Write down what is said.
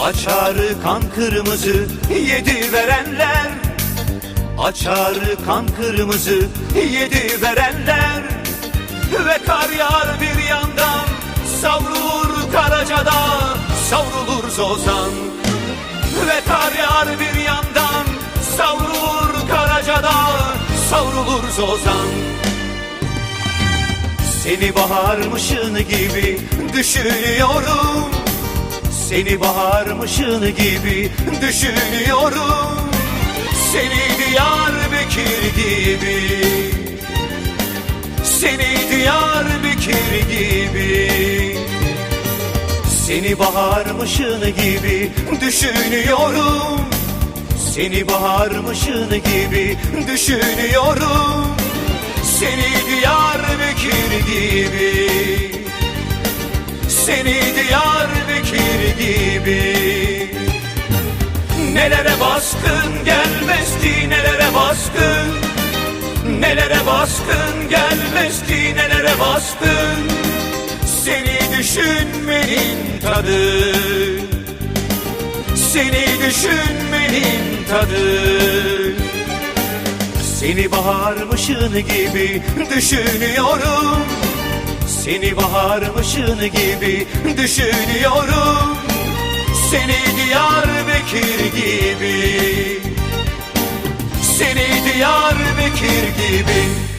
Açarı kan kırmızı yedi verenler. Açarı kan kırmızı yedi verenler. Ve kar yağar bir yandan Savrulur Karaca'da Savrulur Zozan. Ve kar yağar bir yandan Savrulur Karaca'da Savrulur Zozan. Seni baharmışın gibi düşünüyorum Seni baharmışın gibi düşünüyorum. Seni Diyarbakır gibi. Seni Diyarbakır gibi. Seni baharmışın gibi düşünüyorum. Seni baharmışın gibi düşünüyorum. Seni Diyarbakır gibi. Seni Diyarbakır gibi. Nelere baskın gelmezdi nelere baskın? Nelere baskın gelmezdi nelere baskın? Seni düşünmenin tadı. Seni düşünmenin tadı. Seni baharmışın gibi düşünüyorum. Seni baharmışın gibi düşünüyorum seni Diyarbakır gibi. Seni Diyarbakır gibi.